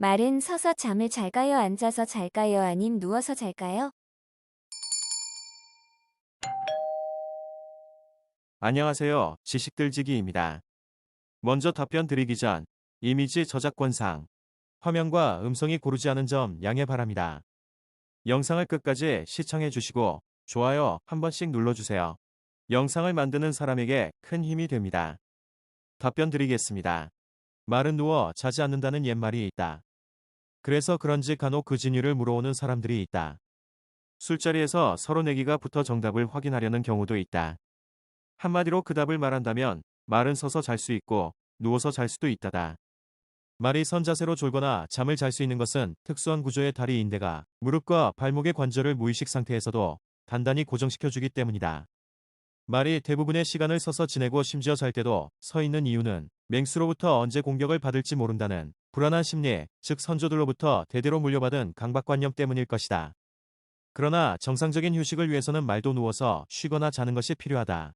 말은 서서 잠을 잘까요? 앉아서 잘까요? 아님 누워서 잘까요? 안녕하세요. 지식들지기입니다. 먼저 답변 드리기 전 이미지 저작권상 화면과 음성이 고르지 않은 점 양해 바랍니다. 영상을 끝까지 시청해 주시고 좋아요 한 번씩 눌러주세요. 영상을 만드는 사람에게 큰 힘이 됩니다. 답변 드리겠습니다. 말은 누워 자지 않는다는 옛말이 있다. 그래서 그런지 간혹 그 진위를 물어오는 사람들이 있다. 술자리에서 서로 내기가 붙어 정답을 확인하려는 경우도 있다. 한마디로 그 답을 말한다면 말은 서서 잘 수 있고 누워서 잘 수도 있다다. 말이 선 자세로 졸거나 잠을 잘 수 있는 것은 특수한 구조의 다리 인대가 무릎과 발목의 관절을 무의식 상태에서도 단단히 고정시켜주기 때문이다. 말이 대부분의 시간을 서서 지내고 심지어 잘 때도 서 있는 이유는 맹수로부터 언제 공격을 받을지 모른다는 불안한 심리, 즉 선조들로부터 대대로 물려받은 강박관념 때문일 것이다. 그러나 정상적인 휴식을 위해서는 말도 누워서 쉬거나 자는 것이 필요하다.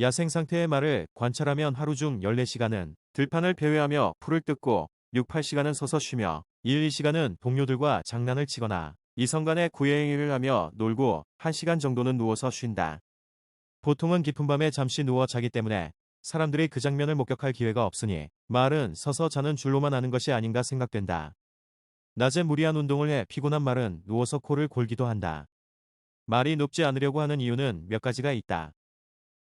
야생 상태의 말을 관찰하면 하루 중 14시간은 들판을 배회하며 풀을 뜯고 6, 8시간은 서서 쉬며 1, 2시간은 동료들과 장난을 치거나 이성 간의 구애행위를 하며 놀고 1시간 정도는 누워서 쉰다. 보통은 깊은 밤에 잠시 누워 자기 때문에 사람들이 그 장면을 목격할 기회가 없으니 말은 서서 자는 줄로만 아는 것이 아닌가 생각된다. 낮에 무리한 운동을 해 피곤한 말은 누워서 코를 골기도 한다. 말이 눕지 않으려고 하는 이유는 몇 가지가 있다.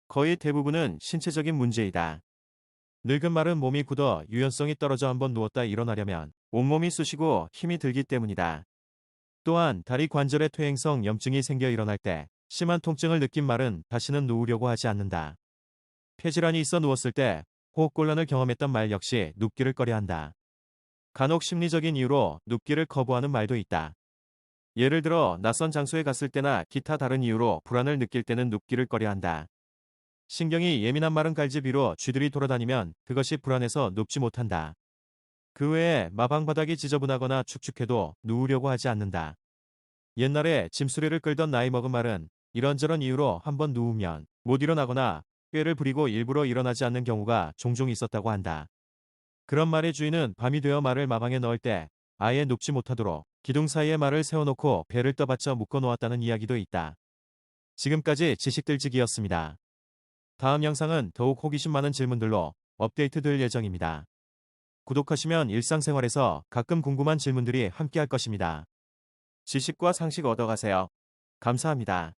거의 대부분은 신체적인 문제이다. 늙은 말은 몸이 굳어 유연성이 떨어져 한번 누웠다 일어나려면 온몸이 쑤시고 힘이 들기 때문이다. 또한 다리 관절의 퇴행성 염증이 생겨 일어날 때 심한 통증을 느낀 말은 다시는 누우려고 하지 않는다. 폐질환이 있어 누웠을 때 호흡곤란을 경험했던 말 역시 눕기를 꺼려한다. 간혹 심리적인 이유로 눕기를 거부하는 말도 있다. 예를 들어 낯선 장소에 갔을 때나 기타 다른 이유로 불안을 느낄 때는 눕기를 꺼려한다. 신경이 예민한 말은 갈집위로 쥐들이 돌아다니면 그것이 불안해서 눕지 못한다. 그 외에 마방바닥이 지저분하거나 축축해도 누우려고 하지 않는다. 옛날에 짐수레를 끌던 나이 먹은 말은 이런저런 이유로 한번 누우면 못 일어나거나 꾀를 부리고 일부러 일어나지 않는 경우가 종종 있었다고 한다. 그런 말의 주인은 밤이 되어 말을 마방에 넣을 때 아예 눕지 못하도록 기둥 사이에 말을 세워놓고 배를 떠받쳐 묶어놓았다는 이야기도 있다. 지금까지 지식들지기였습니다. 다음 영상은 더욱 호기심 많은 질문들로 업데이트 될 예정입니다. 구독하시면 일상생활에서 가끔 궁금한 질문들이 함께할 것입니다. 지식과 상식 얻어가세요. 감사합니다.